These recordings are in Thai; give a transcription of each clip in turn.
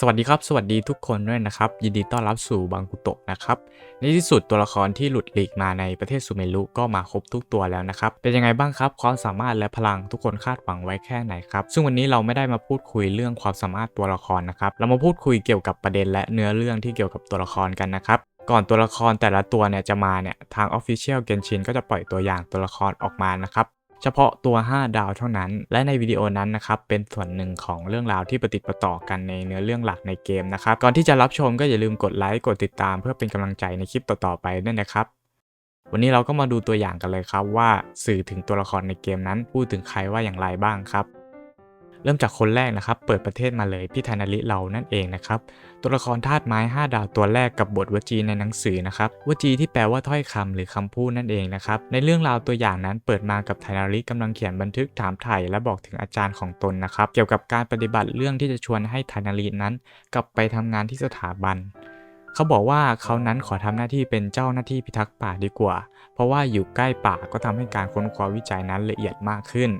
สวัสดีครับ สวัสดีทุกคนด้วยนะครับ ยินดีต้อนรับสู่บังกุโตะนะครับ ในที่สุดตัวละครที่หลุดหลีกมาในประเทศซูเมรุก็มาครบทุกตัวแล้วนะครับ เป็นยังไงบ้างครับ ความสามารถและพลังทุกคนคาดหวังไว้แค่ไหนครับ ซึ่งวันนี้เราไม่ได้มาพูดคุยเรื่องความสามารถตัวละครนะครับ เรามาพูดคุยเกี่ยวกับประเด็นและเนื้อเรื่องที่เกี่ยวกับตัวละครกันนะครับก่อนตัวละครแต่ละตัวเนี่ยจะมาเนี่ยทาง Official Genshin ก็จะปล่อยตัวอย่างตัวละครออกมานะครับ เฉพาะตัว 5 ดาวเท่านั้น และในวิดีโอนั้นนะครับเป็นส่วนหนึ่งของเรื่องราวที่ประติดประต่อกันในเนื้อเรื่องหลักในเกมนะครับก่อนที่จะรับชมก็อย่าลืมกดไลค์กดติดตาม เพื่อเป็นกำลังใจในคลิปต่อๆไปด้วยนะครับวันนี้เราก็มาดูตัวอย่างกันเลยครับว่าสื่อถึงตัวละครในเกมนั้นพูดถึงใครว่าอย่างไรบ้างครับ เริ่มจากคนแรกนะครับ เปิดประเทศมาเลยพี่ธนาริเรานั่นเองนะครับ ตัวละครธาตุไม้ 5 ดาวตัวแรกกับบทวจีในหนังสือนะครับวจีที่แปลว่าถ้อยคำหรือคำพูดนั่นเองนะครับ ในเรื่องราวตัวอย่างนั้นเปิดมากับไทนาริกำลังเขียนบันทึกถามไถ่และบอกถึงอาจารย์ของตนนะครับ เกี่ยวกับการปฏิบัติเรื่องที่จะชวนให้ไทนารินั้น กลับไปทำงานที่สถาบันเขาบอกว่าเขานั้นขอทำหน้าที่เป็นเจ้าหน้าที่พิทักษ์ป่าดีกว่า เพราะว่าอยู่ใกล้ป่าก็ทำให้การค้นคว้าวิจัยนั้นละเอียดมากขึ้น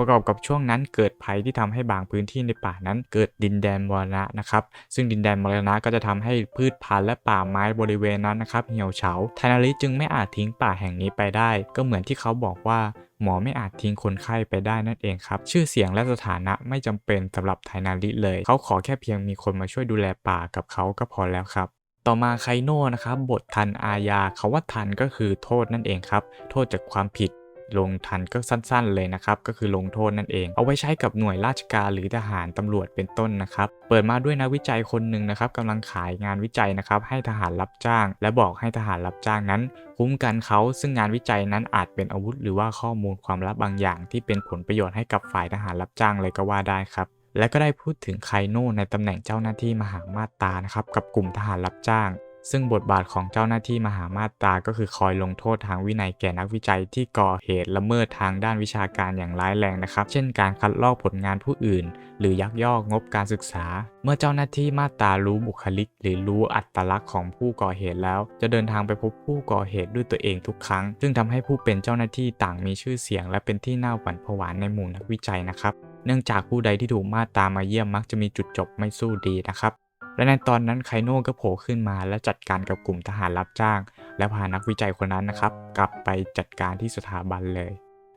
ประกอบกับช่วงนั้นเกิดภัยที่ทำให้บางพื้นที่ในป่านั้น เกิดดินแดนมรณะนะครับ ซึ่งดินแดนมรณะก็จะทำให้พืชพันธุ์และป่าไม้บริเวณนั้นนะครับเหี่ยวเฉาไทนาริจึงไม่อาจทิ้งป่าแห่งนี้ไปได้ ก็เหมือนที่เขาบอกว่าหมอไม่อาจทิ้งคนไข้ไปได้นั่นเองครับ ชื่อเสียงและสถานะไม่จำเป็นสำหรับไทนาริเลย เขาขอแค่เพียงมีคนมาช่วยดูแลป่ากับเขาก็พอแล้วครับต่อมาไคโน่นะครับบททันอาญาคาว่าทันก็คือโทษนั่นเองครับ โทษจากความผิด ลงทันก็สั้นๆเลยนะครับ ก็คือลงโทษนั่นเอง เอาไว้ใช้กับหน่วยราชการหรือทหารตำรวจเป็นต้นนะครับ เปิดมาด้วยนักวิจัยคนหนึ่งนะครับกำลังขายงานวิจัยนะครับให้ทหารรับจ้าง และบอกให้ทหารรับจ้างนั้น คุ้มกันเขาซึ่งงานวิจัยนั้นอาจเป็นอาวุธ หรือว่าข้อมูลความลับบางอย่าง ที่เป็นผลประโยชน์ให้กับฝ่ายทหารรับจ้างเลยก็ว่าได้ครับและก็ได้พูดถึงไคโน่ในตำแหน่งเจ้าหน้าที่มหามาตรานะครับกับกลุ่มทหารรับจ้าง ซึ่งบทบาทของเจ้าหน้าที่มหามาตราก็คือคอยลงโทษทางวินัยแก่นักวิจัยที่ก่อเหตุละเมิดทางด้านวิชาการอย่างร้ายแรงนะครับ เช่นการคัดลอกผลงานผู้อื่น หรือยักยอกงบการศึกษา เมื่อเจ้าหน้าที่มาตรารู้บุคลิก หรือรู้อัตลักษณ์ของผู้ก่อเหตุแล้ว จะเดินทางไปพบผู้ก่อเหตุด้วยตัวเองทุกครั้ง ซึ่งทำให้ผู้เป็นเจ้าหน้าที่ต่างมีชื่อเสียง และเป็นที่น่าหวั่นผวาในหมู่นักวิจัยนะครับ เนื่องจากผู้ใดที่ถูกมาตรามาเยี่ยมมักจะมีจุดจบไม่สู้ดีนะครับ และในตอนนั้นไคโน่ก็โผล่ขึ้นมาและจัดการกับกลุ่มทหารรับจ้าง และพานักวิจัยคนนั้นนะครับ กลับไปจัดการที่สถาบันเลย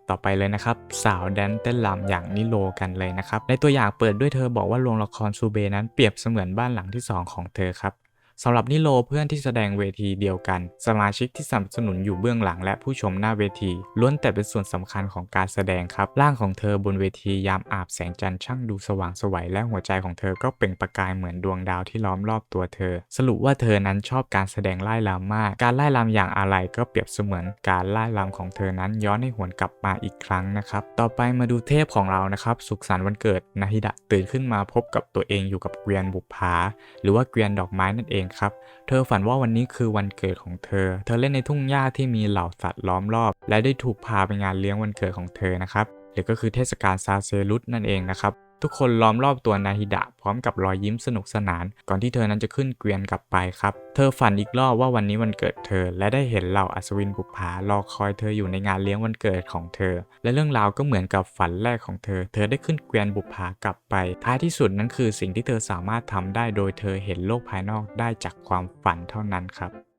ต่อไปเลยนะครับ สาวแดนเต้นลำอย่างนิโลกันเลยนะครับ ในตัวอย่างเปิดด้วยเธอบอกว่าโรงละครซูเบนั้นเปรียบเสมือนบ้านหลังที่ 2 ของเธอครับ สำหรับนิโลเพื่อนที่แสดงเวทีเดียวกัน สมาชิกที่สนับสนุนอยู่เบื้องหลังและผู้ชมหน้าเวทีล้วนแต่เป็นส่วนสำคัญของการแสดงครับร่างของเธอบนเวทียามอาบแสงจันทร์ช่างดูสว่างสวัยและหัวใจของเธอก็เปล่งประกายเหมือนดวงดาวที่ล้อมรอบตัวเธอ สรุปว่าเธอนั้นชอบการแสดงไล่ลำมาก การไล่ลำอย่างอะไรก็เปรียบเสมือนการไล่ลำของเธอนั้นย้อนให้หวนกลับมาอีกครั้งนะครับต่อไปมาดูเทพของเรานะครับสุขสันต์วันเกิดนาฮิดะตื่นขึ้นมาพบกับตัวเองอยู่กับเกวียนบุปผาหรือว่าเกวียนดอกไม้นั่นเององครับ เธอฝันว่าวันนี้คือวันเกิดของเธอ เธอเล่นในทุ่งหญ้าที่มีเหล่าสัตว์ล้อมรอบ และได้ถูกพาไปงานเลี้ยงวันเกิดของเธอนะครับหรือก็คือเทศกาลซาเซรุสนั่นเองนะครับ ทุกคนล้อมรอบตัวนาฮิดะพร้อมกับรอยยิ้มสนุกสนาน ก่อนที่เธอนั้นจะขึ้นเกวียนกลับไปครับ เธอฝันอีกรอบว่าวันนี้วันเกิดเธอ และได้เห็นเหล่าอัศวินบุปผารอคอยเธออยู่ในงานเลี้ยงวันเกิดของเธอ และเรื่องราวก็เหมือนกับฝันแรกของเธอ เธอได้ขึ้นเกวียนบุปผากลับไป ท้ายที่สุดนั้นคือสิ่งที่เธอสามารถทำได้โดยเธอเห็นโลกภายนอกได้จากความฝันเท่านั้นครับ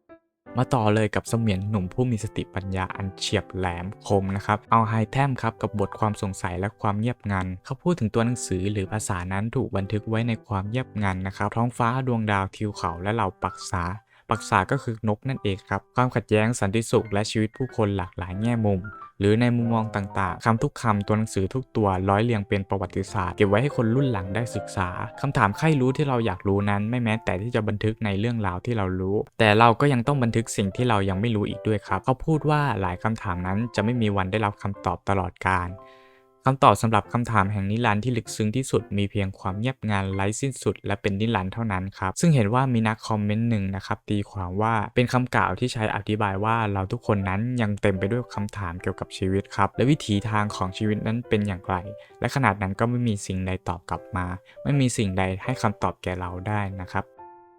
มาต่อเลยกับเสมียนหนุ่มผู้มีสติปัญญาอันเฉียบแหลมคมนะครับ เอาไฮแทมครับกับบทความสงสัยและความเงียบงัน เขาพูดถึงตัวหนังสือหรือภาษานั้นถูกบันทึกไว้ในความเงียบงันนะครับ ท้องฟ้าดวงดาวทิวเขาและเหล่าปักษาปักษาก็คือนกนั่นเองครับ ความขัดแย้งสันติสุขและชีวิตผู้คนหลากหลายแง่มุม หรือในมุมมองต่างๆคำทุกคำตัวหนังสือทุกตัวร้อยเรียงเป็นประวัติศาสตร์ เก็บไว้ให้คนรุ่นหลังได้ศึกษาคำถามใครรู้ที่เราอยากรู้นั้น ไม่แม้แต่ที่จะบันทึกในเรื่องราวที่เรารู้ แต่เราก็ยังต้องบันทึกสิ่งที่เรายังไม่รู้อีกด้วยครับ เขาพูดว่าหลายคำถามนั้นจะไม่มีวันได้รับคำตอบตลอดกาล คำตอบสำหรับคำถามแห่งนิรันดร์ที่ลึกซึ้งที่สุดมีเพียงความเงียบงันไร้สิ้นสุด และเป็นนิรันดร์เท่านั้นครับ ซึ่งเห็นว่ามีนักคอมเมนต์หนึ่งนะครับตีความว่าเป็นคำกล่าวที่ใช้อธิบายว่าเราทุกคนนั้นยังเต็มไปด้วยคำถามเกี่ยวกับชีวิตครับ และวิถีทางของชีวิตนั้นเป็นอย่างไร และขนาดนั้นก็ไม่มีสิ่งใดตอบกลับมา ไม่มีสิ่งใดให้คำตอบแก่เราได้นะครับ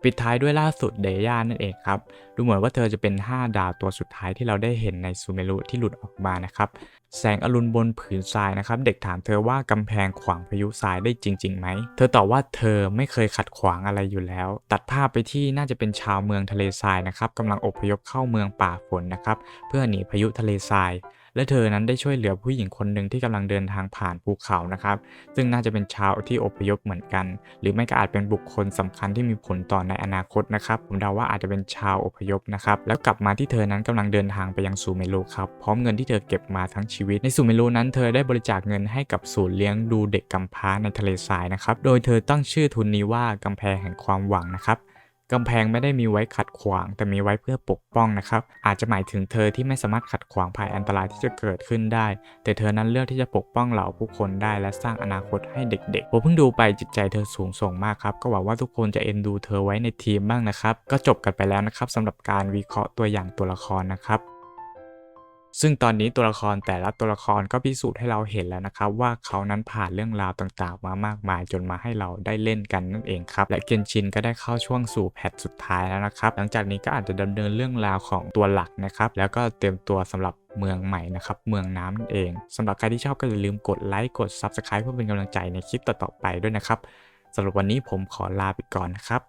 ปิดท้ายด้วยล่าสุดเดย่านั่นเองครับ ดูเหมือนว่าเธอจะเป็น 5 ดาวตัวสุดท้ายที่เราได้เห็นในซูเมรุที่หลุดออกมานะครับ แสงอรุณบนผืนทรายนะครับ เด็กถามเธอว่ากำแพงขวางพายุทรายได้จริงๆไหม เธอตอบว่าเธอไม่เคยขัดขวางอะไรอยู่แล้ว ตัดภาพไปที่น่าจะเป็นชาวเมืองทะเลทรายนะครับกำลังอพยพเข้าเมืองป่าฝนนะครับ เพื่อหนีพายุทะเลทราย และเธอนั้นได้ช่วยเหลือผู้หญิงคนหนึ่งที่กำลังเดินทางผ่านภูเขานะครับ ซึ่งน่าจะเป็นชาวที่อพยพเหมือนกัน หรือไม่ก็อาจเป็นบุคคลสำคัญที่มีผลต่อในอนาคตนะครับ ผมเดาว่าอาจจะเป็นชาวอพยพนะครับ แล้วกลับมาที่เธอนั้นกำลังเดินทางไปยังซูเมโลครับ พร้อมเงินที่เธอเก็บมาทั้งชีวิต ในซูเมโลนั้นเธอได้บริจาคเงินให้กับศูนย์เลี้ยงดูเด็กกำพร้าในทะเลทรายนะครับ โดยเธอตั้งชื่อทุนนี้ว่ากำแพงแห่งความหวังนะครับ กำแพงไม่ได้มีไว้ขัดขวาง แต่มีไว้เพื่อปกป้องนะครับ อาจจะหมายถึงเธอที่ไม่สามารถขัดขวางภัยอันตรายที่จะเกิดขึ้นได้ แต่เธอนั้นเลือกที่จะปกป้องเหล่าผู้คนได้และสร้างอนาคตให้เด็กๆ ผมเพิ่งดูไปจิตใจเธอสูงส่งมากครับ ก็หวังว่าทุกคนจะเอ็นดูเธอไว้ในทีมบ้างนะครับ ก็จบกันไปแล้วนะครับสำหรับการวิเคราะห์ตัวอย่างตัวละครนะครับ ซึ่งตอนนี้ตัวละครแต่ละตัวละครก็พิสูจน์ให้เราเห็นแล้วนะครับ ว่าเขานั้นผ่านเรื่องราวต่างๆ มามากมายจนมาให้เราได้เล่นกันนั่นเองครับ และเกนชินก็ได้เข้าช่วงสู่แพทสุดท้ายแล้วนะครับ หลังจากนี้ก็อาจจะดำเนินเรื่องราวของตัวหลักนะครับ แล้วก็เตรียมตัวสำหรับเมืองใหม่นะครับ เมืองน้ำนั่นเองสำหรับใครที่ชอบก็อย่าลืมกดไลค์กด Subscribe เพื่อเป็นกำลังใจในคลิปต่อๆไปด้วยนะครับสำหรับวันนี้ผมขอลาไปก่อนนะครับ